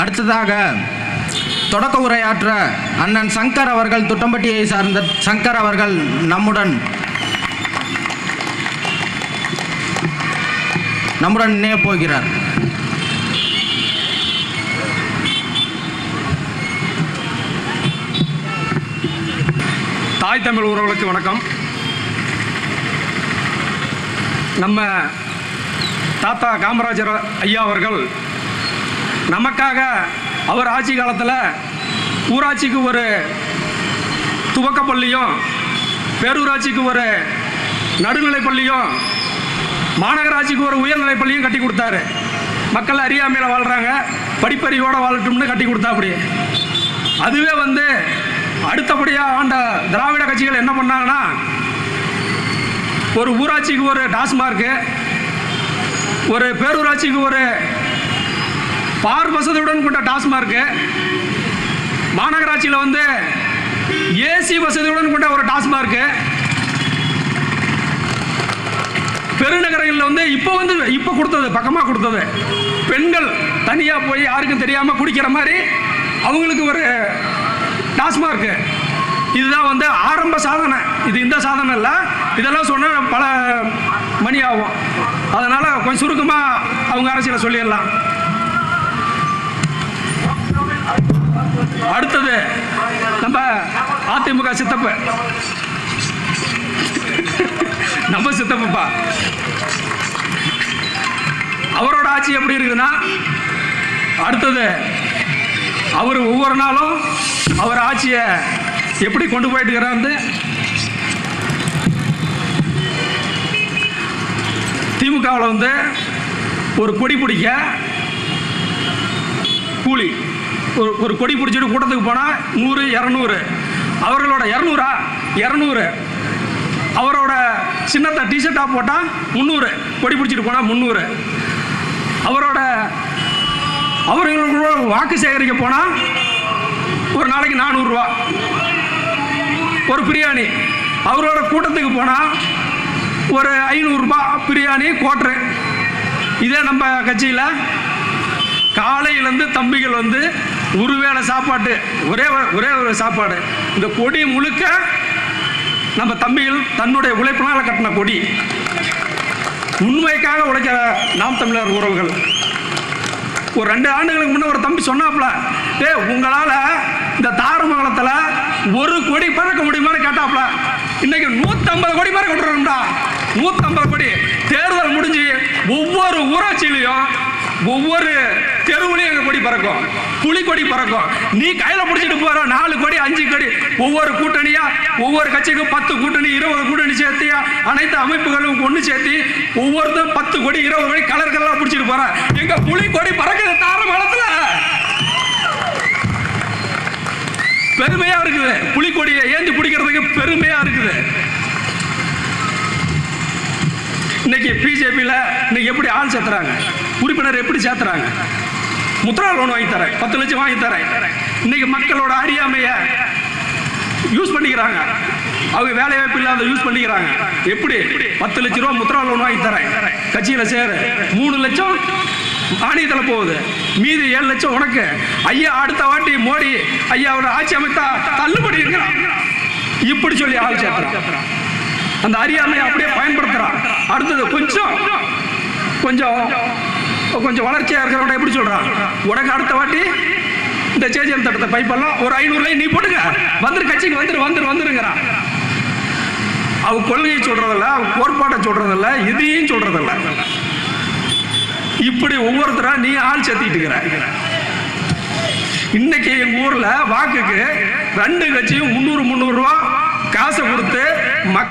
அடுத்ததாக தொடக்க உரையாற்ற அண்ணன் சங்கர் அவர்கள் துட்டம்பட்டியை சார்ந்த சங்கர் அவர்கள் நம்முடன். நம்முடன் இணைய போகிறார். தாய் தமிழ் உறவுகளுக்கு வணக்கம். நம்ம தாத்தா காமராஜர் ஐயா அவர்கள் நமக்காக அவர் ஆட்சி காலத்தில் ஊராட்சிக்கு ஒரு துவக்க பள்ளியும் பேரூராட்சிக்கு ஒரு நடுநிலை பள்ளியும் மாநகராட்சிக்கு ஒரு உயர்நிலை பள்ளியும் கட்டி கொடுத்தாரு. மக்கள் அறியாமையில் வாழ்கிறாங்க படிப்பறிவோடு வாழட்டும்னு கட்டி கொடுத்தா அப்படி அதுவே வந்து அடுத்தபடியாக ஆண்ட திராவிட கட்சிகள் என்ன பண்ணாங்கன்னா ஒரு ஊராட்சிக்கு ஒரு டாஸ்மார்க்கு ஒரு பேரூராட்சிக்கு ஒரு பார் வசதியுடன் கொண்ட டாஸ்மார்க்கு மாநகராட்சியில் வந்து ஏசி வசதியுடன் கொண்ட ஒரு டாஸ்மார்க்கு பெருநகரங்களில் வந்து இப்போ வந்து இப்போ கொடுத்தது பக்கமாக கொடுத்தது. பெண்கள் தனியாக போய் யாருக்கும் தெரியாமல் குடிக்கிற மாதிரி அவங்களுக்கு ஒரு டாஸ்மார்க்கு இதுதான் வந்து ஆரம்ப சாதனை. இது இந்த சாதனை இல்லை. இதெல்லாம் சொன்னால் பல மணி ஆகும். அதனால் கொஞ்சம் சுருக்கமாக அவங்க அரசியலை சொல்லிடலாம். அதிமுக சித்தப்ப. நம்ம சித்தப்பா அவரோட ஆட்சி எப்படி இருக்குன்னா அடுத்தது அவர் ஒவ்வொரு நாளும் அவர் ஆட்சியை எப்படி கொண்டு போயிட்டு இருக்கிறாரு திமுகவில் வந்து ஒரு கொடி பிடிக்க கூலி ஒரு ஒரு கொடி பிடிச்சிட்டு கூட்டத்துக்கு போனால் நூறு இரநூறு. அவர்களோட இரநூறா? இரநூறு. அவரோட சின்னத்தை டிஷர்ட்டாக போட்டால் முந்நூறு. கொடி பிடிச்சிட்டு போனால் முந்நூறு. அவரோட அவர்களோட வாக்கு சேகரிக்க போனால் ஒரு நாளைக்கு நானூறுரூவா ஒரு பிரியாணி. அவரோட கூட்டத்துக்கு போனால் ஒரு ஐநூறுரூபா பிரியாணி கோட்ரு இதே நம்ம கட்சியில் காலையிலேருந்து தம்பிகள் வந்து ஒருவேளை சாப்பாட்டு ஒரே ஒரு- ஒரே ஒரு சாப்பாடு. இந்த கொடி முழுக்க நம்ம தம்பிகள் தன்னுடைய உழைப்பினால் கட்டின கொடி. உண்மைக்காக உழைக்கிற நாம் தமிழர் உறவுகள். ஒரு ரெண்டு ஆண்டுகளுக்கு முன்னே ஒரு தம்பி சொன்னாப்புல ஏ உங்களால் இந்த தாரமங்கலத்தில் ஒரு கோடி பறக்க முடியுமான்னு கேட்டாப்புல. இன்னைக்கு நூற்றம்பது கோடி பறக்க விட்டுறோம்டா. நூற்றம்பது கோடி. தேர்தல் முடிஞ்சு ஒவ்வொரு ஊராட்சியிலையும் ஒவ்வொரு தெருவுலையும் எங்கள் கொடி பறக்கும். புலி கொடி பறக்கும். நீ கையில் பிடிச்சிட்டு போகிற நாலு கொடி அஞ்சு கொடி. ஒவ்வொரு கூட்டணியா? ஒவ்வொரு கட்சிக்கும் பத்து கூட்டணி இருபது கூட்டணி சேர்த்தியா? அனைத்து அமைப்புகளும் ஒன்று சேர்த்தி ஒவ்வொருத்தரும் பத்து கொடி இருபது கொடி கலர் கலராக பிடிச்சிட்டு போகிறேன் எங்க புலி கொடி பறக்குது தாரமங்கலத்தில். பெருமையா இருக்குது. புலிக்கொடியை ஏந்தி பிடிக்கிறதுக்கு பெருமையா இருக்குது. இன்னைக்கு பிஜேபியில் இன்னைக்கு எப்படி ஆள் சேர்த்துறாங்க? உறுப்பினர் எப்படி சேர்த்துறாங்க? முத்ரா லோன் வாங்கி தரேன். பத்து லட்சம் வாங்கி தரேன். இன்னைக்கு மக்களோட அறியாமைய யூஸ் பண்ணிக்கிறாங்க. அவங்க வேலை வாய்ப்பு இல்லாத யூஸ் பண்ணிக்கிறாங்க. எப்படி? பத்து லட்ச ரூபா முத்ரா லோன் வாங்கி தரேன். கட்சியில சேரு. மூணு லட்சம் மானியத்தில் போகுது. மீதி ஏழு லட்சம் உனக்கு. ஐயா அடுத்த வாட்டி மோடி ஐயா அவர் ஆட்சி அமைத்தா தள்ளுபடி இருக்கிறான் இப்படி சொல்லி ஆள் சேர்த்துறான். அந்த அறியாமையை அப்படியே பயன்படுத்துறான். அடுத்தது கொஞ்சம் கொஞ்சம் கொஞ்சம் வளர்ச்சியாக இருக்கிறவங்க எப்படி சொல்கிறான் உனக்கு அடுத்த வாட்டி இந்த சேஜன் தட்டத்தை பைப்பெல்லாம் ஒரு ஐநூறுல நீ போட்டுங்க வந்துரு கட்சிக்கு வந்துரு வந்துரு வந்துருங்கிறான். அவ கொள்கையை சொல்கிறதில்ல அவன் கோட்பாட்டை சொல்கிறதில்ல இதையும் சொல்றதில்ல. இப்படி ஒவ்வொருத்தரா நீ ஆள் சேர்த்திட்டு இருக்கிற. இன்னைக்கு எங்க ஊர்ல வாக்குக்கு ரெண்டு கட்சியும் முந்நூறு முந்நூறு ரூபா காசை கொடுத்து மக்